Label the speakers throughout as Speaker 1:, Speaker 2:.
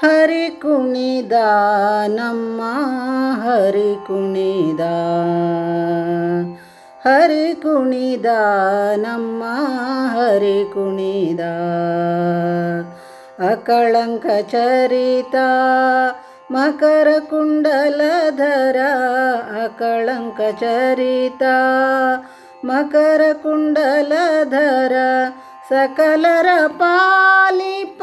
Speaker 1: ಹರಿ ಕುಣಿದ ನಮ್ಮ ಹರಿ ಕುಣಿದ. ಹರಿ ಕುಣಿದ ನಮ್ಮ ಹರಿ ಕುಣಿದ. ಅಕಳಂಕ ಚರಿತ ಮಕರ ಕುಂಡಲಧರ. ಅಕಳಂಕ ಚರಿತ ಮಕರ ಕುಂಡಲಧರ. ಸಕಲರ ಪಾಲಿಪ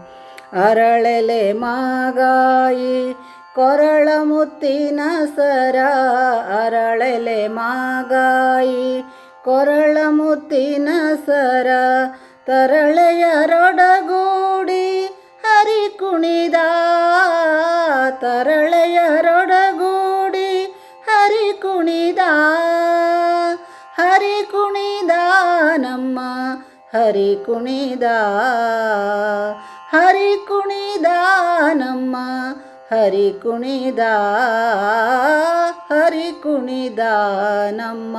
Speaker 1: ಅರಳೆಲೆ ಮಾಗಾಯಿ, ಕೊರಳ ಮುತ್ತಿನ ಸರ ಅರಳೆಲೆ ಮಾಗಾಯಿ, ಕೊರಳ ಮುತ್ತಿನ ಸರ ತರಳೆಯರೊಡಗೂಡಿ ಹರಿ ಕುಣಿದ ತರಳೆಯರೊಡಗೂಡಿ ಹರಿ ಕುಣಿದ ಹರಿ ಕುಣಿದ ನಮ್ಮ ಹರಿ ಕುಣಿದ. ಹರಿ ಕುಣಿದ ನಮ್ಮ ಹರಿ ಕುಣಿದ ಹರಿ ಕುಣಿದ ನಮ್ಮ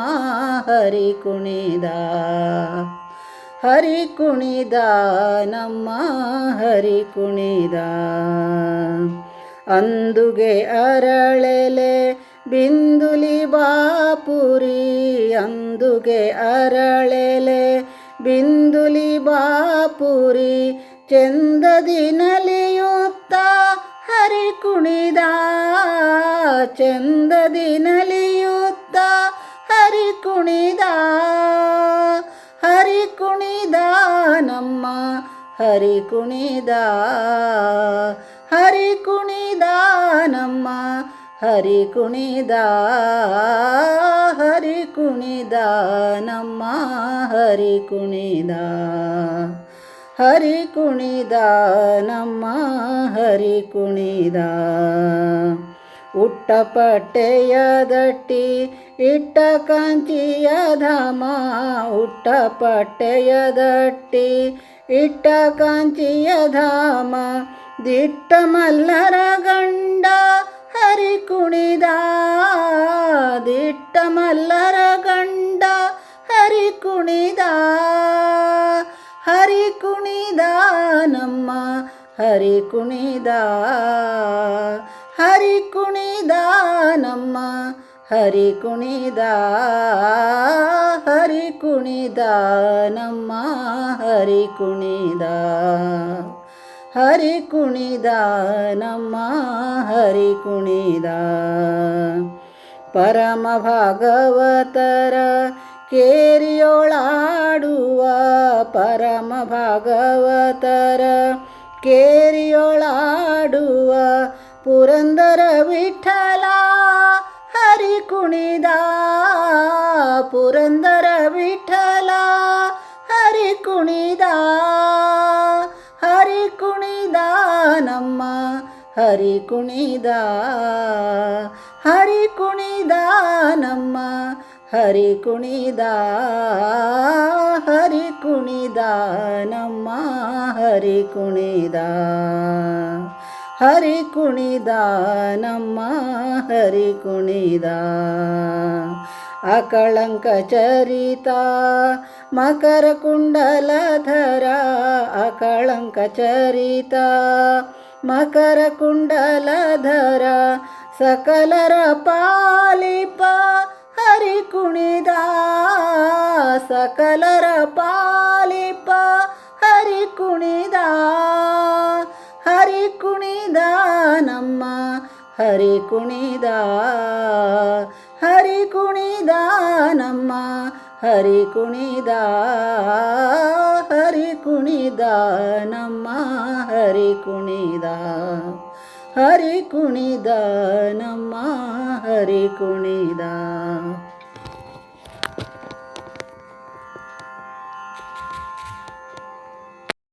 Speaker 1: ಹರಿ ಕುಣಿದ. ಹರಿ ಕುಣಿದ ನಮ್ಮ ಹರಿ ಕುಣಿದ. ಅಂದುಗೆ ಅರಳೆಲೆ ಬಿಂದುಲಿ ಬಾಪುರಿ, ಅಂದುಗೆ ಅರಳೆಲೆ ಬಿಂದುಲಿ ಬಾಪುರಿ ಚಂದದಿ ನಲಿಯುತ್ತ ಹರಿ ಕುಣಿದ. ಚಂದ ನಲಿಯುತ್ತ ಹರಿ ಕುಣಿದ. ಹರಿ ಕುಣಿದ ನಮ್ಮ ಹರಿ ಕುಣಿದ. ಹರಿ ಕುಣಿದ ನಮ್ಮ ಹರಿ ಕುಣಿದ. ಹರಿ ಕುಣಿದ ನಮ್ಮ ಹರಿ ಕುಣಿದ. ಹರಿ ಕುಣಿದ ನಮ್ಮ ಹರಿ ಕುಣಿದ ಉಟ್ಟಪಟ್ಟೆಯ ದಟ್ಟಿ ಇಟ್ಟ ಕಾಂಚಿಯ ಧಾಮ ಉಟ್ಟಪಟ್ಟೆಯ ದಟ್ಟಿ ಇಟ್ಟ ಕಾಂಚಿಯ ಧಾಮ ದಿಟ್ಟ ಮಲ್ಲರ ಗಂಡ ಹರಿ ಕುಣಿದ ದಿಟ್ಟ ಮಲ್ಲರ ಕುಣಿದ ನಮ್ಮ ಹರಿ ಕುಣಿದ ಹರಿ ಕುಣಿದ ನಮ್ಮ ಹರಿ ಕುಣಿದ ಹರಿ ಕುಣಿದ ನಮ್ಮ ಹರಿ ಕುಣಿದ ಹರಿ ಕುಣಿದ ನಮ್ಮ ಹರಿ ಕುಣಿದ. ಪರಮ ಭಾಗವತರ ಕೇರಿಯೊಳಾಡುವ ಪರಮ ಭಾಗವತರ ಕೇರಿಯೊಳಾಡುವ ಪುರಂದರ ವಿಠಲ ಹರಿ ಕುಣಿದ ಪುರಂದರ ವಿಠಲ ಹರಿ ಕುಣಿದ ಹರಿ ಕುಣಿದ ನಮ್ಮ ಹರಿ ಕುಣಿದ ಹರಿ ಕುಣಿದ ನಮ್ಮ ಹರಿ ಕುಣಿದ ಹರಿ ಕುಣಿದ ನಮ್ಮ ಹರಿ ಕುಣಿದ. ಹರಿ ಕುಣಿದ ನಮ್ಮ ಹರಿ ಕುಣಿದ. ಅಕಳಂಕ ಚರಿತ, ಮಕರ ಕುಂಡಲಧರ, ಅಕಳಂಕ ಚರಿತ, ಮಕರ ಕುಂಡಲಧರ, ಸಕಲರ ಪಾಲಿಪ ಸಕಲರ ಪಾಲಿಪ, ಹರಿ ಕುಣಿದ ಹರಿ ಕುಣಿದ ನಮ್ಮ, ಹರಿ ಕುಣಿದ ಹರಿ ಕುಣಿದ ನಮ್ಮ, ಹರಿ ಕುಣಿದ ಹರಿ ಕುಣಿದ ನಮ್ಮ, ಹರಿ ಕುಣಿದ ಹರಿ ಕುಣಿದ ನಮ್ಮ, ಹರಿ ಕುಣಿದ.